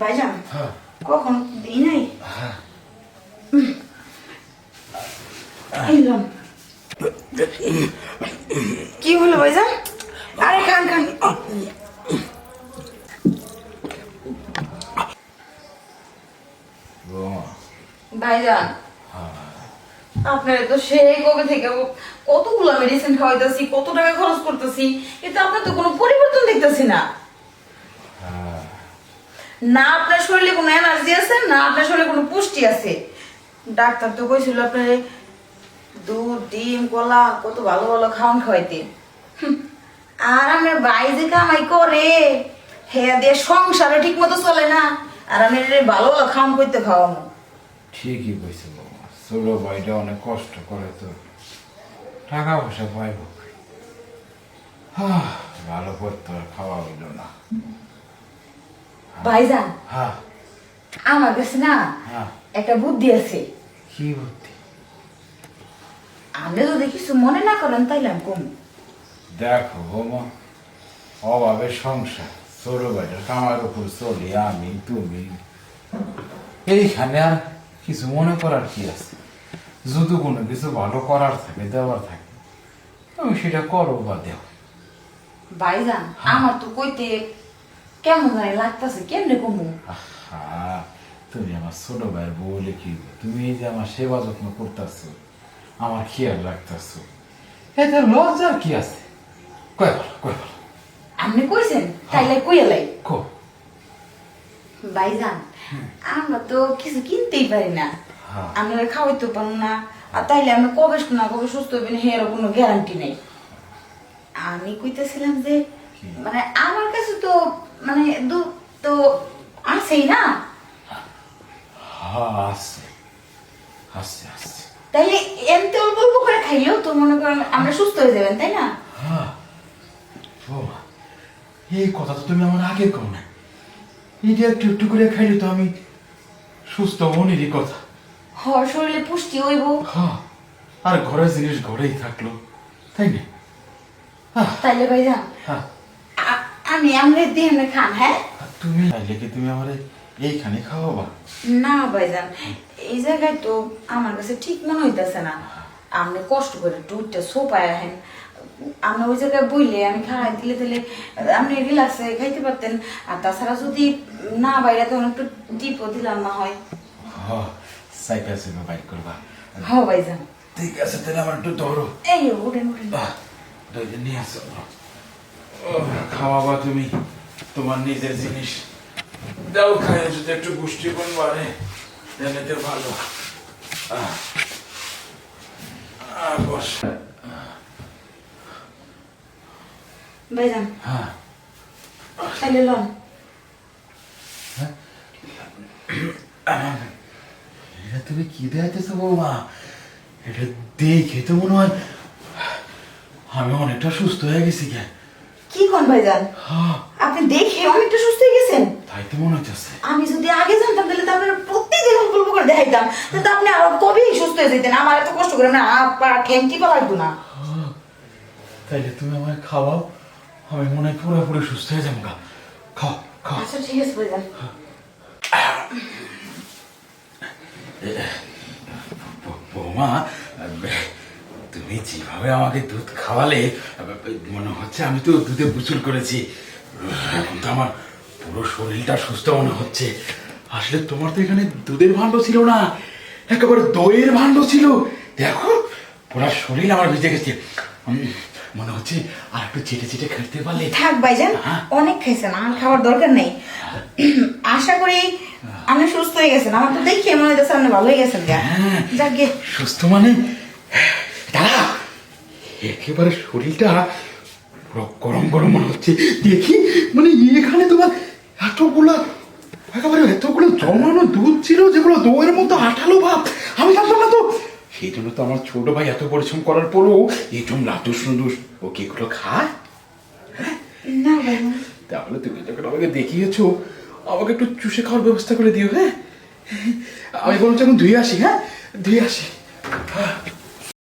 ভাইজান হ্যাঁ। কখন? দিই নাই? হ্যাঁ। এলাম কি হলো ভাইজান? আরে খান খান। বৌমা ভাইজান আপনার তো সেই কবে থেকে কতগুলো মেডিসিন খাওয়াইতেছি কত টাকা খরচ করতেছি কিন্তু আপনার তো কোনো পরিবর্তন দেখতেছি না। না, আপনার শরীরে কোনো এনার্জি আছে? না, আপনার শরীরে কোনো পুষ্টি আছে? ডাক্তার তো কইছিল আপনার দুধ, ডিম, কলা, কত ভালো ভালো খাওয়ান খাওয়াইতে। আর আমার ভাই যে কামাই করে হ্যাঁ দিয়ে সংসারও ঠিক মতো চলে না, আর আমি ভালো ভালো খাওয়ান করতে খাওয়ানো ঠিকই বৌমা ছোট ভাইটা অনেক কষ্ট করে তো। টাকা পয়সা পাইব। ভালো করতে খাওয়া হইল না। ভাইজান। হ্যাঁ। আমার কাছে না হ্যাঁ। একটা বুদ্ধি আছে। কি বুদ্ধি? আপনি যদি কিছু মনে না করেন তাইলে আমি কম। দেখো বৌমা অভাবের সংসার ছোট ভাইটার কামার উপর চলি আমি তুমি। এইখানে আর কিছু মনে করার কি আছে? যদি কোনো কিছু ভালো করার থাকে দেওয়ার থাকে তুমি সেটা করো বা দেও। ভাইজান আমার তো কইতে কেমন জানি লাগতেছে কেমনে কমু আহা, তুমি আমার ছোট ভাইয়ের বউ বলে কি তুমি এই যে আমার সেবা যত্ন করতেছো আমার খেয়াল রাখতেছো এতে লজ্জার কি আছে? কয় বলো কয় বলো। আপনি কইছেন? তাইলে কইয়া লাই। কো ভাইজান আমরা তো কিছু কিনতেই পারি না। আমরা খাওয়াইতে পারব না। আর তাইলে আমি কবে না কবে সুস্থ হইবেন হের কোনো গ্যারান্টি নেই। আমি কইতেছিলাম যে মানে আমার কাছে মানে দুধ তো আছেই না? হ্যাঁ আসছে। আসছে আসছে। তাইলে এমনি অল্প অল্প করে খাইলেও তো মনে করেন আমরা সুস্থ হয়ে যাবেন তাই না? হ্যাঁ। এই কথা তো তুমি আমার আগে কও না। এইটা একটু একটু করে খাইলে তো আমি সুস্থ মনেরই কথা। হর শরীরে পুষ্টি হইব। হ্যাঁ আর ঘরের জিনিস ঘরেই থাকল তাই না? তাইলে ভাইজান হ্যাঁ। আমি আমলে দিয়ে খান হ্যাঁ? তুমি চাইলে কি তুমি আমার এইখানে খাওয়াবা? না ভাইজান এই জায়গায় তো আমার কাছে ঠিক মনে হইতেছে না। আপনি কষ্ট করে দুধটা সোপায় আহেন আপনি ওই জায়গায় বইলে আমি খাওয়াই দিলে দিলে আপনি রিল্যাক্সে খাইতে পারতেন। আর তাছাড়া যদি না বাইরে তখন একটু টিপও দিলাম না হয়। সাইকেল সেবা বাইক করবা। হ ভাইজান। ঠিক আছে তাহলে আমার একটু ধরো। এই আহ, এটা নিয়ে আসো। খাওয়াবা তুমি তোমার নিজের জিনিস। দাও খায় যদি একটু পুষ্টিগুণ বাড়ে ভালো। ভাইজান। হ্যাঁ। তাইলে লন। এটা তুমি কি দেখাইতেছো বৌমা? এটা দেখে তো মনে হয় আমি অনেকটা সুস্থ হয়ে গেছি কে? কি কোন ভাইজান? আপনি দেখে অনেকটা সুস্থ হয়ে গেছেন। তাই তো মনে হচ্ছে। আমি যদি আগে জানতাম তাহলে তো আপনার প্রত্যেকদিন করে দেখাইতাম। তাহলে আপনি আরও কবেই সুস্থ হয়ে যেতেন। আমার এত কষ্ট করে না ঠ্যাং টিপা লাগতো না। তাইলে তুমি আমায় খাওয়াও। আমি মনে হয় পুরোপুরি সুস্থ হয়ে যাব গা। খাও খাও। আচ্ছা ঠিক আছে ভাইজান। বৌমা তুমি যেভাবে আমাকে দুধ খাওয়ালে মনে হচ্ছে আমি তো দুধে বুচুর করেছি। এখন তো আমার পুরো শরীরটা সুস্থ মনে হচ্ছে। আসলে তোমার তো এখানে দুধের ভাণ্ড ছিল না একেবারে দইয়ের ভাণ্ড ছিল। দেখো পুরো শরীর আমার ভিজে গেছে। মনে হচ্ছে আর একটু চেটে চেটে খেতে পারলে। থাক ভাইজান হ্যাঁ। অনেক খাইছেন আর খাওয়ার দরকার নেই। আশা করি আপনি সুস্থ হয়ে গেছেন। আমার তো দেখে মনে হইতেছে আপনি ভালো হয়ে গেছেন হ্যাঁ। যাক সুস্থ মানে দাঁড়া। একেবারে শরীরটা পুরো গরম গরম মনে হচ্ছে। দেখি মানে এখানে তোমার এতগুলা একেবারে এতগুলো জমানো দুধ ছিল যেগুলো দইয়ের মতো আঠালো ভাব। আমি জানতাম না তো। সেই জন্য তো আমার ছোট ভাই এত পরিশ্রম করার পরও এইরকম লাটুস নুদুস ও কি এগুলো খায়? না ভাইজান তাহলে তুমি যখন আমাকে দেখিয়েছো? আমাকে একটু চুষে খাওয়ার ব্যবস্থা করে দিও হ্যাঁ? আমি বরঞ্চ এখন ধুয়ে আসি হ্যাঁ? ধুয়ে আসি।